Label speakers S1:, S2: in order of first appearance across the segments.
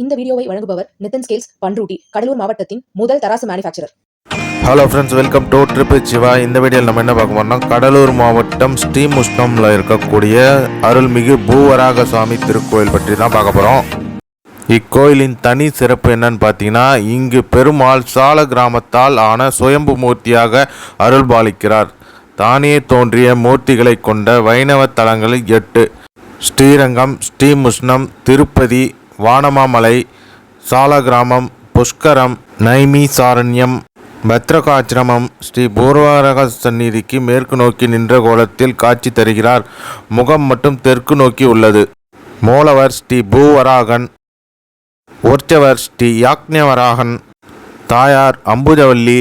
S1: இந்த வீடியோவை வழங்குபவர் நிதின் ஸ்கேல்ஸ் பண்ருட்டி கடலூர் மாவட்டத்தின் முதல் தராசு manufacturer
S2: hello friends welcome to trip Siva. இந்த வீடியோவில் நம்ம என்ன பார்க்க போறோம்னா கடலூர் மாவட்டம் ஸ்ரீமுஷ்ணமில் இருக்கக்கூடிய அருள்மிகு பூவராக சுவாமி திருக்கோயில் பற்றி தான் பார்க்க போகிறோம் இக்கோயிலின் தனி சிறப்பு என்னன்னு பார்த்தீங்கன்னா இங்கு பெருமாள் சால கிராமத்தால் ஆன சுயம்பு மூர்த்தியாக அருள்பாலிக்கிறார் தானே தோன்றிய மூர்த்திகளை கொண்ட வைணவ தலங்களில் எட்டு. ஸ்ரீரங்கம் ஸ்ரீமுஷ்ணம் திருப்பதி வானமாமலை சாலகிராமம் புஷ்கரம் நைமி சாரண்யம் பத்ரகாச்சிரமம். ஸ்ரீ பூர்வரக சந்நிதிக்கு மேற்கு நோக்கி நின்ற கோலத்தில் காட்சி தருகிறார். முகம் மட்டும் தெற்கு நோக்கி உள்ளது. மூலவர் ஸ்ரீ பூவராகன் உற்சவர் ஸ்ரீ யாக்ஞவராகன் தாயார் அம்புஜவல்லி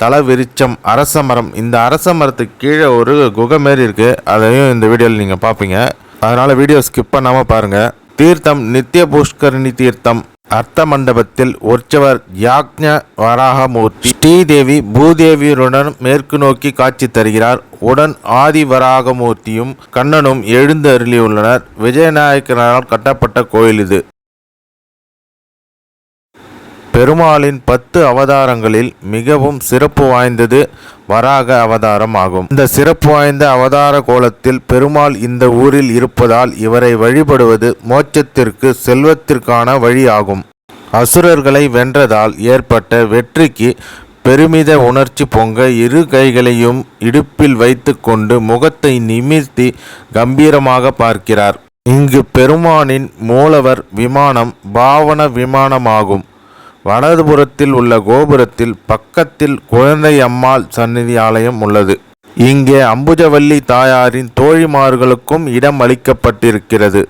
S2: தலவிருச்சம் அரச மரம். இந்த அரச மரத்துக்கு கீழே ஒரு குகை மாரி இருக்குது அதையும் இந்த வீடியோவில் நீங்கள் பார்ப்பீங்க அதனால் வீடியோ ஸ்கிப் பண்ணாமல் பாருங்கள் தீர்த்தம் நித்திய புஷ்கரணி தீர்த்தம் அர்த்த மண்டபத்தில் உற்சவர் யாக்ஞ வராகமூர்த்தி ஸ்ரீதேவி பூதேவியருடன் மேற்கு நோக்கி காட்சி தருகிறார். உடன் ஆதி வராகமூர்த்தியும் கண்ணனும் எழுந்து அருளியுள்ளனர் விஜயநாயக்கனால் கட்டப்பட்ட கோயில் இது. பெருமாளின் பத்து அவதாரங்களில் மிகவும் சிறப்பு வாய்ந்தது வராக அவதாரம் ஆகும். இந்த சிறப்பு வாய்ந்த அவதார கோலத்தில் பெருமாள் இந்த ஊரில் இருப்பதால் இவரை வழிபடுவது மோட்சத்திற்கு செல்வத்திற்கான வழியாகும். அசுரர்களை வென்றதால் ஏற்பட்ட வெற்றிக்கு பெருமித உணர்ச்சி பொங்க இரு கைகளையும் இடுப்பில் வைத்துக்கொண்டு முகத்தை நிமிர்த்தி கம்பீரமாக பார்க்கிறார். இங்கு பெருமானின் மூலவர் விமானம் பாவன விமானமாகும். வலதுபுறத்தில் உள்ள கோபுரத்தில் பக்கத்தில் குழந்தை அம்மாள் சந்நிதி ஆலயம் உள்ளது. இங்கே அம்புஜவல்லி தாயாரின் தோழிமார்களுக்கும் இடம் அளிக்கப்பட்டிருக்கிறது.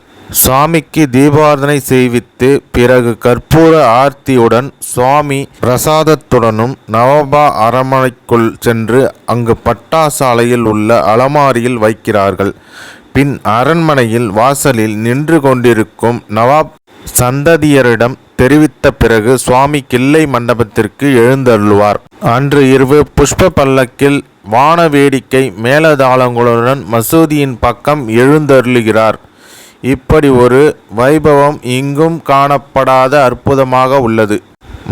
S2: சுவாமிக்கு தீபாரதனை செய்வித்து பிறகு கற்பூர ஆர்த்தியுடன் சுவாமி பிரசாதத்துடனும் நவபா அரண்மனைக்குள் சென்று அங்கு பட்டாசாலையில் உள்ள அலமாரியில் வைக்கிறார்கள். பின் அரண்மனையில் வாசலில் நின்று கொண்டிருக்கும் நவாப் சந்ததியரிடம் தெரிவித்த பிறகு சுவாமி கிள்ளை மண்டபத்திற்கு எழுந்தருளுவார். அன்று இரவு புஷ்ப பல்லக்கில் வான வேடிக்கை மேலதாளங்களுடன் மசூதியின் பக்கம் எழுந்தருளுகிறார். இப்படி ஒரு வைபவம் இங்கும் காணப்படாத அற்புதமாக உள்ளது.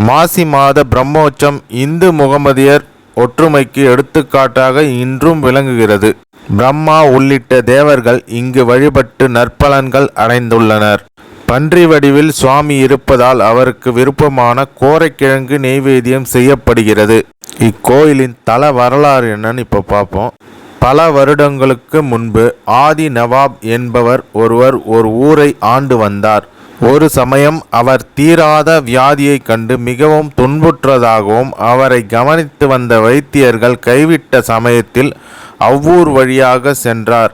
S2: மாசி மாத பிரம்மோற்சம் இந்து முகமதியர் ஒற்றுமைக்கு எடுத்துக்காட்டாக இன்றும் விளங்குகிறது. பிரம்மா உள்ளிட்ட தேவர்கள் இங்கு வழிபட்டு நற்பலன்கள் அடைந்துள்ளனர். பன்றி வடிவில் சுவாமி இருப்பதால் அவருக்கு விருப்பமான கோரைக்கிழங்கு நெய்வேத்தியம் செய்யப்படுகிறது. இக்கோயிலின் தல வரலாறு என்னன்னு இப்போ பார்ப்போம் பல வருடங்களுக்கு முன்பு ஆதி நவாப் என்பவர் ஒருவர் ஒரு ஊரை ஆண்டு வந்தார். ஒரு சமயம் அவர் தீராத வியாதியைக் கண்டு மிகவும் துன்புற்றதாகவும் அவரை கவனித்து வந்த வைத்தியர்கள் கைவிட்ட சமயத்தில் அவ்வூர் வழியாக சென்றார்.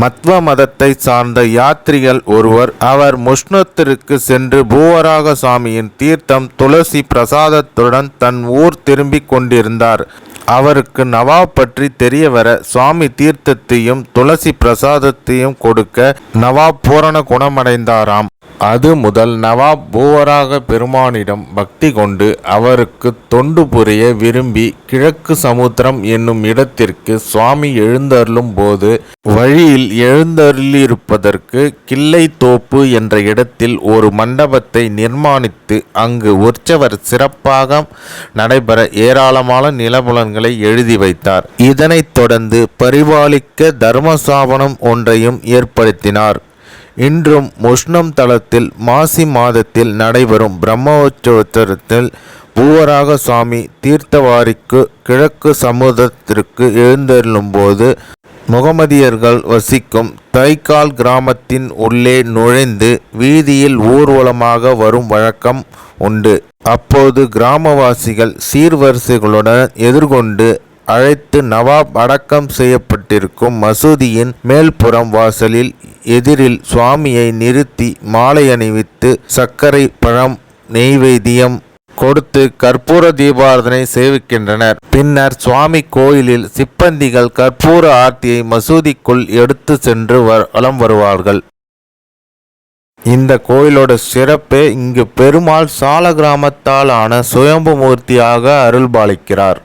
S2: மத்வ மதத்தை சார்ந்த யாத்ரிகள் ஒருவர் அவர் முஷ்ணத்திற்கு சென்று பூவராக சாமியின் தீர்த்தம் துளசி பிரசாதத்துடன் தன் ஊர் திரும்பிக் கொண்டிருந்தார். அவருக்கு நவாப் பற்றி தெரிய வர சுவாமி தீர்த்தத்தையும் துளசி பிரசாதத்தையும் கொடுக்க நவாப் பூரண குணமடைந்தாராம். அது முதல் நவாப் பூவராக பெருமானிடம் பக்தி கொண்டு அவருக்கு தொண்டு புரிய விரும்பி கிழக்கு சமுத்திரம் என்னும் இடத்திற்கு சுவாமி எழுந்தருளும் போது வழியில் எழுந்தருளியிருப்பதற்கு கிள்ளை தோப்பு என்ற இடத்தில் ஒரு மண்டபத்தை நிர்மாணித்து அங்கு உற்சவர் சிறப்பாக நடைபெற ஏராளமான நிலபுலன்கள் எழுதி வைத்தார். இதனைத் தொடர்ந்து பரிபாலிக்க தர்மசாபனம் ஒன்றையும் ஏற்படுத்தினார். இன்றும் முஷ்ணம் தலத்தில் மாசி மாதத்தில் நடைபெறும் பிரம்மோற்சவத்தில் பூவராக சுவாமி தீர்த்தவாரிக்கு கிழக்கு சமுதத்திற்கு எழுந்தருளும்போது முகமதியர்கள் வசிக்கும் தைக்கால் கிராமத்தின் உள்ளே நுழைந்து வீதியில் ஊர்வலமாக வரும் வழக்கம் உண்டு. அப்போது கிராமவாசிகள் சீர்வரிசைகளுடன் எதிர்கொண்டு அழைத்து நவாப் அடக்கம் செய்யப்பட்டிருக்கும் மசூதியின் மேல்புறம் வாசலில் எதிரில் சுவாமியை நிறுத்தி மாலை அணிவித்து சர்க்கரை பழம் நெய்வேத்தியம் கொடுத்து கற்பூர தீபாரதனை சேவிக்கின்றனர். பின்னர் சுவாமி கோயிலில் சிப்பந்திகள் கற்பூர ஆர்த்தியை மசூதிக்குள் எடுத்து சென்று வலம் வருவார்கள். இந்த கோயிலோட சிறப்பே இங்கு பெருமாள் சால கிராமத்தால் ஆன சுயம்பு மூர்த்தியாக அருள்பாலிக்கிறார்.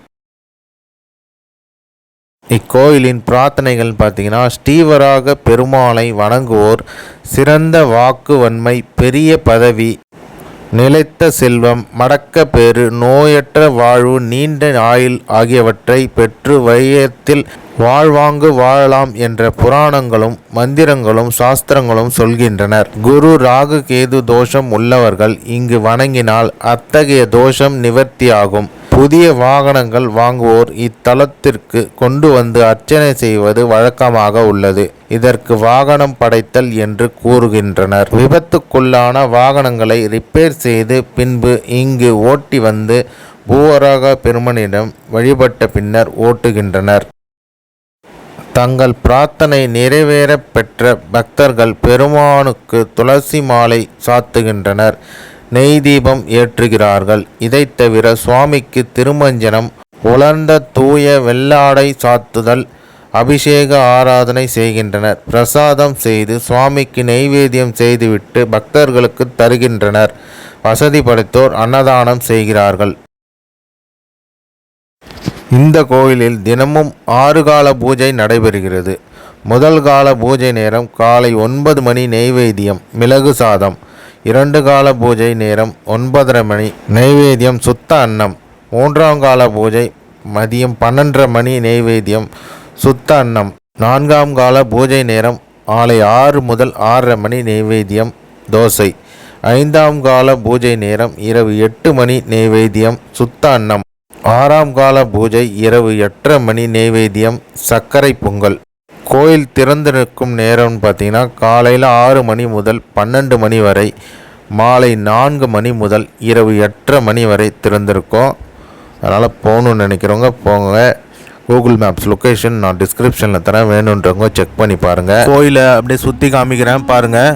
S2: இக்கோயிலின் பிரார்த்தனைகள் பார்த்தீங்கன்னா ஸ்ரீவராக பெருமாளை வணங்குவோர் சிறந்த வாக்கு வன்மை பெரிய பதவி நிலைத்த செல்வம் மடக்க நோயற்ற வாழ்வு நீண்ட ஆயுள் ஆகியவற்றை பெற்று வையத்தில் வாழ்வாங்கு வாழலாம் என்ற புராணங்களும் மந்திரங்களும் சாஸ்திரங்களும் சொல்கின்றனர். குரு ராகு கேது தோஷம் உள்ளவர்கள் இங்கு வணங்கினால் அத்தகைய தோஷம் நிவர்த்தியாகும். புதிய வாகனங்கள் வாங்குவோர் இத்தலத்திற்கு கொண்டு வந்து அர்ச்சனை செய்வது வழக்கமாக உள்ளது. இதற்கு வாகனம் படைத்தல் என்று கூறுகின்றனர். விபத்துக்குள்ளான வாகனங்களை ரிப்பேர் செய்து பின்பு இங்கு ஓட்டி வந்து பூவராக பெருமனிடம் வழிபட்ட பின்னர் ஓட்டுகின்றனர். தங்கள் பிரார்த்தனை நிறைவேற பெற்ற பக்தர்கள் பெருமானுக்கு துளசி மாலை சாத்துகின்றனர். நெய் தீபம் ஏற்றுகிறார்கள். இதைத் தவிர சுவாமிக்கு திருமஞ்சனம் உலர்ந்த தூய வெள்ளாடை சாத்துதல் அபிஷேக ஆராதனை செய்கின்றனர். பிரசாதம் செய்து சுவாமிக்கு நெய்வேத்தியம் செய்துவிட்டு பக்தர்களுக்கு தருகின்றனர். வசதி படைத்தோர் அன்னதானம் செய்கிறார்கள். இந்த கோயிலில் தினமும் ஆறு கால பூஜை நடைபெறுகிறது. முதல் கால பூஜை நேரம் காலை ஒன்பது மணி நெய்வேத்தியம் மிளகு சாதம் இரண்டு கால பூஜை நேரம் ஒன்பதரை மணி நைவேத்தியம் சுத்த அன்னம். மூன்றாம் கால பூஜை மதியம் பன்னெண்டரை மணி நெய்வேத்தியம் சுத்த அன்னம். நான்காம் கால பூஜை நேரம் மாலை ஆறு முதல் ஆறரை மணி நெய்வேத்தியம் தோசை. ஐந்தாம் கால பூஜை நேரம் இரவு எட்டு மணி நெய்வேத்தியம் சுத்த அன்னம். ஆறாம் கால பூஜை இரவு எட்டரை மணி நைவேத்தியம் சர்க்கரை பொங்கல். கோயில் திறந்திருக்கும் நேரம்னு பார்த்தீங்கன்னா காலையில் ஆறு மணி முதல் பன்னெண்டு மணி வரை மாலை நான்கு மணி முதல் இரவு எட்டரை மணி வரை திறந்திருக்கும். அதனால் போகணுன்னு நினைக்கிறவங்க போங்க. கூகுள் மேப்ஸ் லொக்கேஷன் நான் டிஸ்கிரிப்ஷனில் தரேன். வேணுன்றவங்க செக் பண்ணி பாருங்கள் கோயிலை அப்படியே சுற்றி காமிக்கிறேன் பாருங்கள்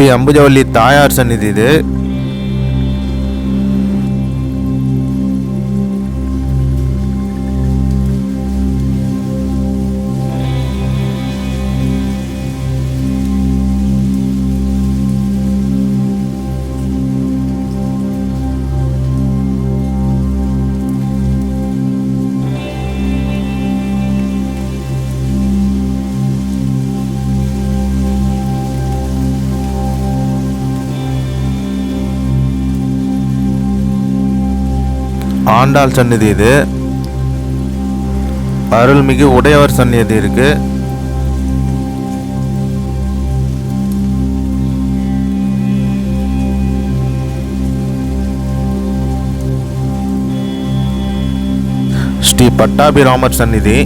S2: ஸ்ரீ அம்புஜவல்லி தாயார் சந்நிதி இது ஆண்டாள் சந்நிதி இது. அருள்மிகு உடையவர் சந்நிதி இருக்கு. ஸ்ரீ பட்டாபிராமர் சந்நிதி.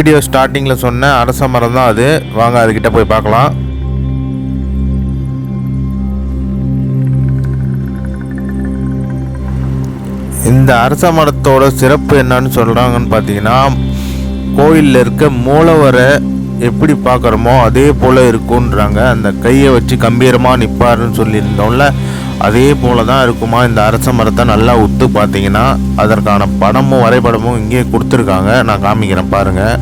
S2: வீடியோ ஸ்டார்டிங்கில் சொன்ன அரச மரம் தான் அது. வாங்க அதுக்கிட்ட போய் பார்க்கலாம். இந்த அரச மரத்தோட சிறப்பு என்னன்னு சொல்கிறாங்கன்னு பார்த்தீங்கன்னா கோயிலில் இருக்க மூலவரை எப்படி பார்க்குறோமோ அதே போல் இருக்குன்றாங்க அந்த கையை வச்சு கம்பீரமாக நிற்பாருன்னு சொல்லியிருந்தோம்ல. அதே போல தான் இருக்குமா? இந்த அரச மரத்தை நல்லா உத்து பார்த்தீங்கன்னா அதற்கான படமும் வரைபடமும் இங்கேயே கொடுத்துருக்காங்க. நான் காமிக்கிறேன் பாருங்கள்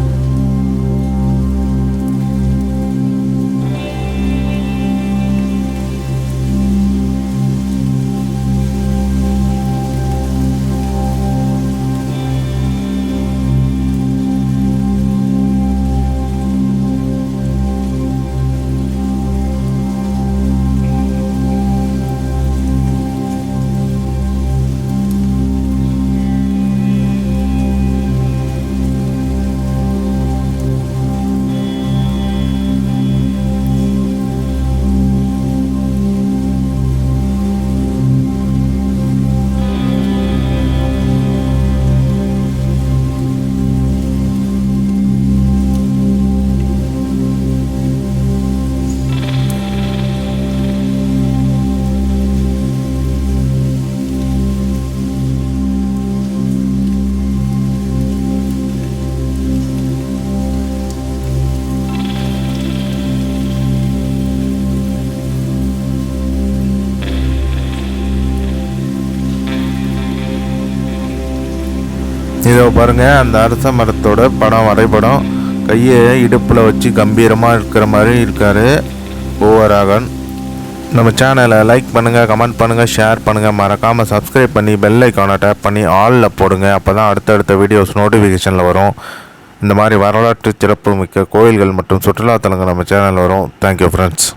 S2: இதோ பாருங்கள் அந்த அரச மரத்தோட படம் வரைபடம். கையை இடுப்பில் வச்சு கம்பீரமாக இருக்கிற மாதிரி இருக்கார் ஓவராகன் நம்ம சேனலை லைக் பண்ணுங்கள் கமெண்ட் பண்ணுங்கள் ஷேர் பண்ணுங்கள் மறக்காமல் சப்ஸ்கிரைப் பண்ணி பெல் ஐக்கானை டேப் பண்ணி ஆலில் போடுங்க. அப்போ தான் அடுத்தடுத்த வீடியோஸ் நோட்டிஃபிகேஷனில் வரும். இந்த மாதிரி வரலாற்று சிறப்பு மிக்க கோயில்கள் மற்றும் சுற்றுலாத்தலங்கள் நம்ம சேனலில் வரும். Thank you friends